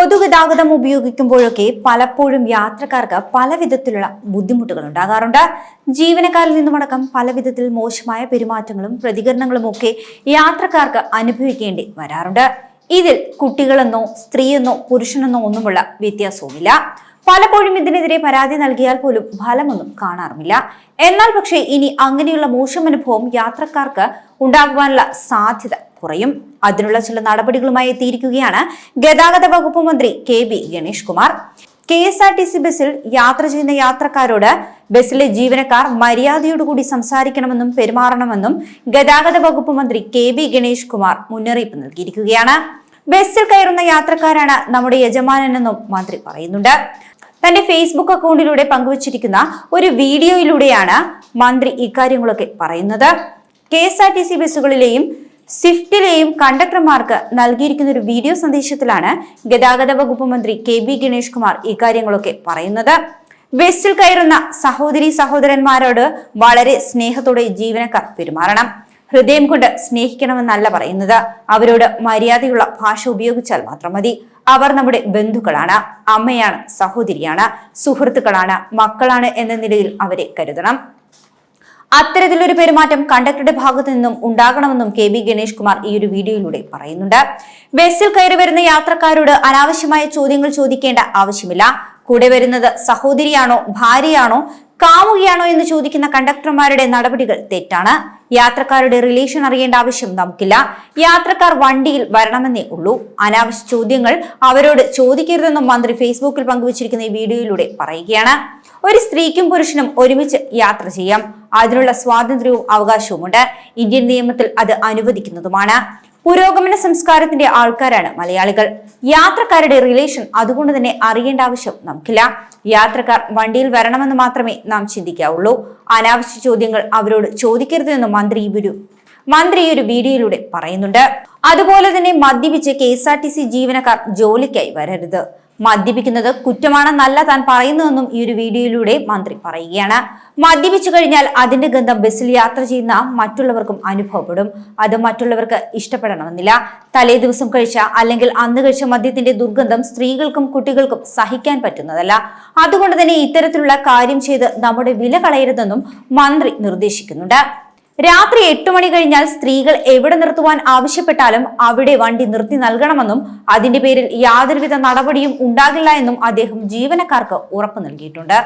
പൊതുഗതാഗതം ഉപയോഗിക്കുമ്പോഴൊക്കെ പലപ്പോഴും യാത്രക്കാർക്ക് പല വിധത്തിലുള്ള ബുദ്ധിമുട്ടുകൾ ഉണ്ടാകാറുണ്ട്. ജീവനക്കാരിൽ നിന്നുമടക്കം പല വിധത്തിൽ മോശമായ പെരുമാറ്റങ്ങളും പ്രതികരണങ്ങളും ഒക്കെ യാത്രക്കാർക്ക് അനുഭവിക്കേണ്ടി വരാറുണ്ട്. ഇതിൽ കുട്ടികളെന്നോ സ്ത്രീയെന്നോ പുരുഷനെന്നോ ഒന്നുമുള്ള വ്യത്യാസവുമില്ല. പലപ്പോഴും ഇതിനെതിരെ പരാതി നൽകിയാൽ പോലും ഫലമൊന്നും കാണാറുമില്ല. എന്നാൽ പക്ഷേ ഇനി അങ്ങനെയുള്ള മോശം അനുഭവം യാത്രക്കാർക്ക് ഉണ്ടാകുവാനുള്ള സാധ്യത കുറയും. അതിനുള്ള ചില നടപടികളുമായി എത്തിയിരിക്കുകയാണ് ഗതാഗത വകുപ്പ് മന്ത്രി K B Ganesh Kumar. K S R T C ബസ്സിൽ യാത്ര ചെയ്യുന്ന യാത്രക്കാരോട് ബസ്സിലെ ജീവനക്കാർ മര്യാദയോടുകൂടി സംസാരിക്കണമെന്നും പെരുമാറണമെന്നും ഗതാഗത വകുപ്പ് മന്ത്രി കെ ബി ഗണേഷ് കുമാർ മുന്നറിയിപ്പ് നൽകിയിരിക്കുകയാണ്. ബസ്സിൽ കയറുന്ന യാത്രക്കാരാണ് നമ്മുടെ യജമാനെന്നും മന്ത്രി പറയുന്നുണ്ട്. തന്റെ ഫേസ്ബുക്ക് അക്കൗണ്ടിലൂടെ പങ്കുവച്ചിരിക്കുന്ന ഒരു വീഡിയോയിലൂടെയാണ് മന്ത്രി ഇക്കാര്യങ്ങളൊക്കെ പറയുന്നത്. K S R T C ബസ്സുകളിലെയും സ്വിഫ്റ്റിലെയും കണ്ടക്ടർമാർക്ക് നൽകിയിരിക്കുന്ന ഒരു വീഡിയോ സന്ദേശത്തിലാണ് ഗതാഗത വകുപ്പ് മന്ത്രി കെ ബി ഗണേഷ് കുമാർ ഇക്കാര്യങ്ങളൊക്കെ പറയുന്നത്. ബസ്സിൽ കയറുന്ന സഹോദരി സഹോദരന്മാരോട് വളരെ സ്നേഹത്തോടെ ജീവനക്കാർ പെരുമാറണം. ഹൃദയം കൊണ്ട് സ്നേഹിക്കണമെന്നല്ല പറയുന്നത്. അവരോട് മര്യാദയുള്ള ഭാഷ ഉപയോഗിച്ചാൽ മാത്രം മതി. അവർ നമ്മുടെ ബന്ധുക്കളാണ് അമ്മയാണ് സഹോദരിയാണ് സുഹൃത്തുക്കളാണ് മക്കളാണ് എന്ന നിലയിൽ അവരെ കരുതണം. അത്തരത്തിലൊരു പെരുമാറ്റം കണ്ടക്ടറുടെ ഭാഗത്തു നിന്നും ഉണ്ടാകണമെന്നും കെ ബി ഗണേഷ് കുമാർ ഈ ഒരു വീഡിയോയിലൂടെ പറയുന്നുണ്ട്. ബസ്സിൽ കയറി വരുന്ന യാത്രക്കാരോട് അനാവശ്യമായ ചോദ്യങ്ങൾ ചോദിക്കേണ്ട ആവശ്യമില്ല. കൂടെ വരുന്നത് സഹോദരിയാണോ ഭാര്യയാണോ കാമുകയാണോ എന്ന് ചോദിക്കുന്ന കണ്ടക്ടർമാരുടെ നടപടികൾ തെറ്റാണ്. യാത്രക്കാരുടെ റിലേഷൻ അറിയേണ്ട ആവശ്യം നമുക്കില്ല. യാത്രക്കാർ വണ്ടിയിൽ വരണമെന്നേ ഉള്ളൂ. അനാവശ്യ ചോദ്യങ്ങൾ അവരോട് ചോദിക്കരുതെന്നും മന്ത്രി ഫേസ്ബുക്കിൽ പങ്കുവച്ചിരിക്കുന്ന ഈ വീഡിയോയിലൂടെ പറയുകയാണ്. ഒരു സ്ത്രീക്കും പുരുഷനും ഒരുമിച്ച് യാത്ര ചെയ്യാം. അതിനുള്ള സ്വാതന്ത്ര്യവും അവകാശവുമുണ്ട്. ഇന്ത്യൻ നിയമത്തിൽ അത് അനുവദിക്കുന്നതുമാണ്. പുരോഗമന സംസ്കാരത്തിന്റെ ആൾക്കാരാണ് മലയാളികൾ. യാത്രക്കാരുടെ റിലേഷൻ അതുകൊണ്ട് തന്നെ അറിയേണ്ട ആവശ്യം നമുക്കില്ല. യാത്രക്കാർ വണ്ടിയിൽ വരണമെന്ന് മാത്രമേ നാം ചിന്തിക്കാവുള്ളൂ. അനാവശ്യ ചോദ്യങ്ങൾ അവരോട് ചോദിക്കരുത് എന്ന് മന്ത്രി ഗുരു മന്ത്രി ഒരു വീഡിയോയിലൂടെ പറയുന്നുണ്ട്. അതുപോലെ തന്നെ മദ്യപിച്ച് K S R T C ജീവനക്കാർ ജോലിക്കായി വരരുത്. മദ്യപിക്കുന്നത് കുറ്റമാണെന്നല്ല താൻ പറയുന്നതെന്നും ഈ ഒരു വീഡിയോയിലൂടെ മന്ത്രി പറയുകയാണ്. മദ്യപിച്ചു കഴിഞ്ഞാൽ അതിന്റെ ഗന്ധം ബസ്സിൽ യാത്ര ചെയ്യുന്ന മറ്റുള്ളവർക്കും അനുഭവപ്പെടും. അത് മറ്റുള്ളവർക്ക് ഇഷ്ടപ്പെടണമെന്നില്ല. തലേ ദിവസം കഴിച്ച അല്ലെങ്കിൽ അന്ന് കഴിച്ച മദ്യത്തിന്റെ ദുർഗന്ധം സ്ത്രീകൾക്കും കുട്ടികൾക്കും സഹിക്കാൻ പറ്റുന്നതല്ല. അതുകൊണ്ട് തന്നെ ഇത്തരത്തിലുള്ള കാര്യം ചെയ്ത് നമ്മുടെ വില കളയരുതെന്നും മന്ത്രി നിർദ്ദേശിക്കുന്നുണ്ട്. രാത്രി എട്ട് മണി കഴിഞ്ഞാൽ സ്ത്രീകൾ എവിടെ നിർത്തുവാൻ ആവശ്യപ്പെട്ടാലും അവിടെ വണ്ടി നിർത്തി നൽകണമെന്നും അതിന്റെ പേരിൽ യാതൊരുവിധ നടപടിയും ഉണ്ടാകില്ല എന്നും അദ്ദേഹം ജീവനക്കാർക്ക് ഉറപ്പു നൽകിയിട്ടുണ്ട്